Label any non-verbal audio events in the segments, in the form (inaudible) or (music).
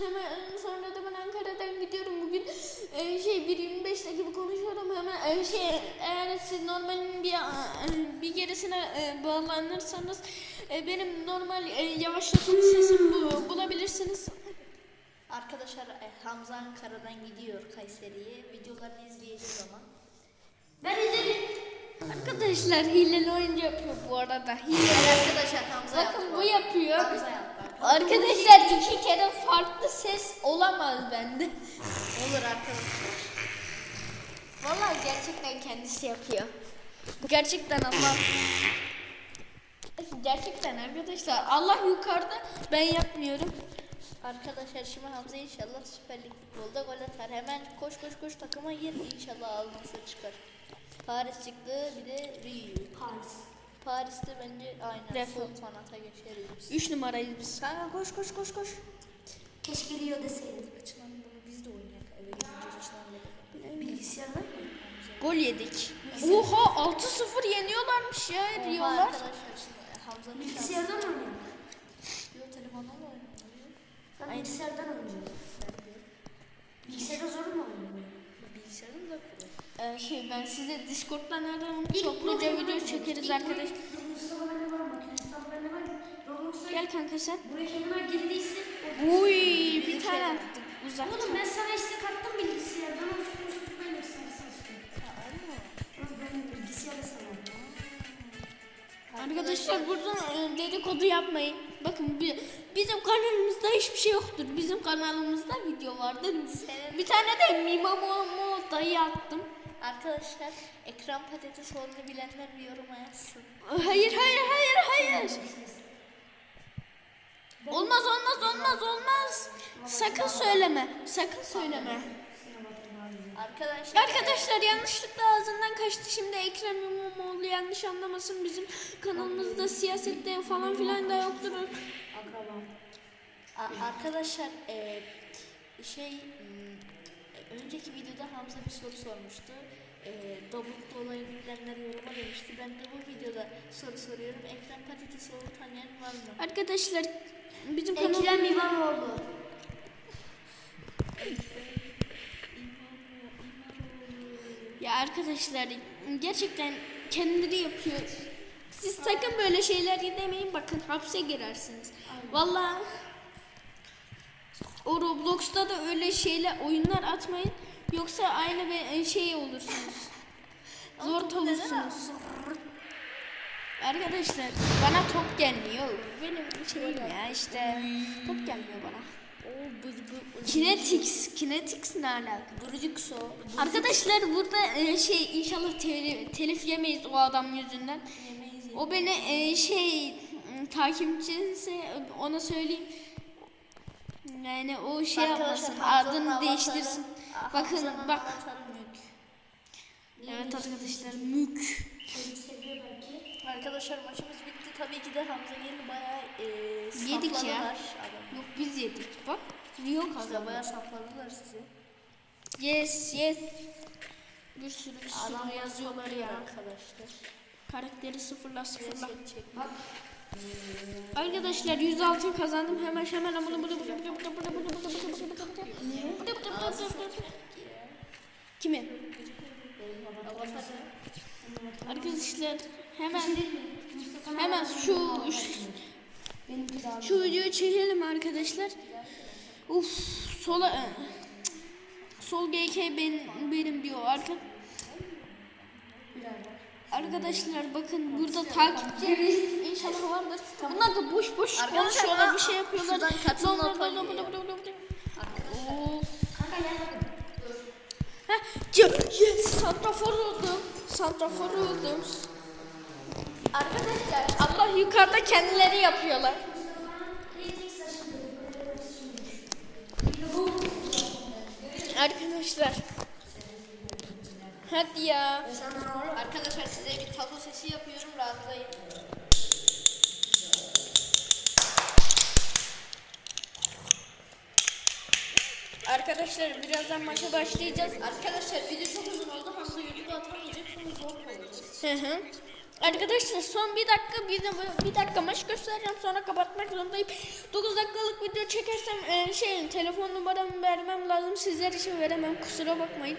Hemen sonra da ben Ankara'dan gidiyorum bugün. Ee, şey bir 25 dakika konuşuyorum hemen. Ee, şey eğer siz normalin bir e, bir gerisine e, bağlanırsanız e, benim normal e, yavaşlatım sesimi bu, bulabilirsiniz. Arkadaşlar e, Hamza Ankara'dan gidiyor Kayseri'ye. Videolarını izleyeceğiz ama. Ben izledim. Arkadaşlar hileli oyuncu yapıyor bu arada. Hile. Evet arkadaşlar Hamza Bakın yaptı. bu yapıyor. Hamza yaptı. Arkadaşlar iki kere ses olamaz bende. (laughs) Olur arkadaşlar. Vallahi gerçekten kendisi yapıyor. Gerçekten Allah. Gerçekten arkadaşlar Allah yukarıda ben yapmıyorum. Arkadaşlar şimdi Hamza inşallah Süper Lig futbolda gol atar. Hemen koş koş koş takıma gir. İnşallah alması çıkar. Paris çıktı bir de Rio. Paris. Paris'te bence aynen Defol. sol kanata geçeriz biz. 3 numarayız biz. Kanka koş koş koş koş. Keşke yedik. Oha 6-0 yeniyorlarmış ya Rio'lar. Bilgisayardan oynuyorlar. Yok telefondan oynuyorlar. Ben bilgisayardan oynuyorum. Bilgisayarda zor mu oynuyorum? Bilgisayarım da ee, şey ben size Discord'dan ararım. Topluca video çekeriz arkadaş. Gel kanka sen. Buraya kadar girdiyse. Uy bir tane. Dedikodu yapmayın. Bakın bi- bizim kanalımızda hiçbir şey yoktur. Bizim kanalımızda video vardır. Bir tane de Mimamomo dayı attım. Arkadaşlar ekran patates olduğunu bilenler bir yoruma yazsın. Hayır hayır hayır hayır. Olmaz olmaz olmaz olmaz. Sakın söyleme. Sakın söyleme. Arkadaşlar Arkadaşlar yanlışlıkla ağzından kaçtı. Şimdi Ekrem İmamoğlu yanlış anlamasın. Bizim kanalımızda siyasette falan filan da yoktur. A- arkadaşlar e, şey m, e, önceki videoda Hamza bir soru sormuştu. E, Davutlu olayını bilenler yoruma demişti. Ben de bu videoda soru soruyorum. Ekran patates olduğunu tanıyan var mı? Arkadaşlar bizim Ekrem kanalımız... İmamoğlu. Arkadaşlar gerçekten kendileri yapıyor. Siz sakın böyle şeyler demeyin bakın hapse girersiniz. Vallahi o Roblox'ta da öyle şeyler oyunlar atmayın. Yoksa aynı be- şey olursunuz. (laughs) Zor olursunuz. Arkadaşlar bana top gelmiyor. Benim şeyim ya işte top gelmiyor bana. Kinetics, Kinetics ne alaka? Brüdükso. Arkadaşlar burada e, şey inşallah teli- telif yemeyiz o adam yüzünden. Yemeyiz O beni e, şey m, takipçisi ona söyleyeyim. Yani o şey yapmasın, adını değiştirsin. Bakın bak. Evet arkadaşlar mük. Arkadaşlar maçımız. Tabii ki de Hamza gelin bayağı e, Yedik ya. adamı. Yok biz yedik bak. Rio kazandı. bayağı sapladılar sizi. Yes yes. Bir sürü bir sürü Adam yazıyorlar ya. Arkadaşlar. Karakteri sıfırla sıfırla. Çek. Arkadaşlar 100 altın kazandım. Hemen hemen bunu bunu bunu bunu bunu bunu bunu bunu bunu bunu Kimin? Arkadaşlar hemen hemen şu şu videoyu çekelim arkadaşlar. Uf sola sol GK ben benim diyor arka Arkadaşlar bakın burada takipçileriniz inşallah vardır. Bunlar da boş boş konuşuyorlar, bir şey yapıyorlar. şuradan katıl Lan, lan, not lan, lan, alıyor. lan, lan, lan, lan. Arkadaşlar. Oo. Kanka gel bakın. Heh, Yes, santrafor oldum. Santrafor oldum. Arkadaşlar Allah yukarıda kendileri yapıyorlar. Arkadaşlar. Hadi ya. Arkadaşlar size bir taso sesi yapıyorum rahatlayın. Arkadaşlar birazdan maça başlayacağız. Arkadaşlar video çok uzun oldu. Hamza YouTube'a atamayacak. Sonra zor. Hı hı. Arkadaşlar son bir dakika bir, bir dakika maç göstereceğim sonra kapatmak zorundayım. 9 dakikalık video çekersem e, şey telefon numaramı vermem lazım sizler için veremem kusura bakmayın.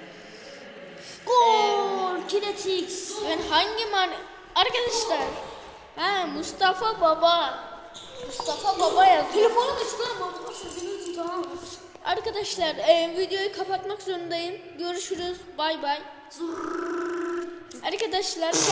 Gol! Kinetics. Ben hangi mar arkadaşlar ha Mustafa Baba Mustafa Baba yazıyor. Telefonu da Arkadaşlar e, videoyu kapatmak zorundayım. Görüşürüz. Bay bay. Arkadaşlar